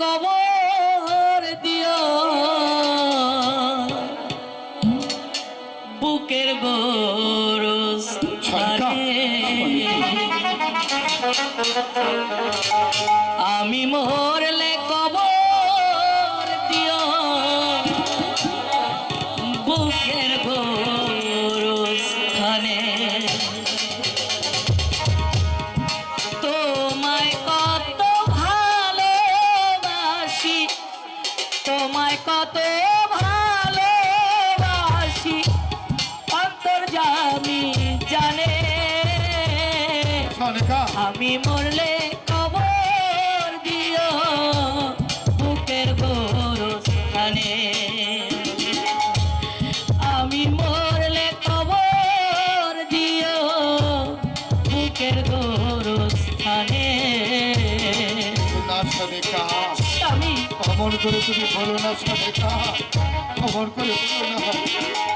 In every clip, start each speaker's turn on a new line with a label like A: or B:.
A: কবর দিও। বুকের গোরস আমি মোহরে ভালোবাসি। তোমায় কত ভালোবাসি। অন্তর জানি। জানে আমি মরলে কবর দিও বুকের গোরস্থানে। আমি মরলে কবর দিও বুকের গোরস্থানে।
B: না সনিকা
A: স্বামী
B: অমন করে তুমি বলো না সনিকা অমন করে বলো না।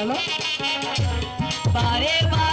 B: হ্যালো
A: বারে বারে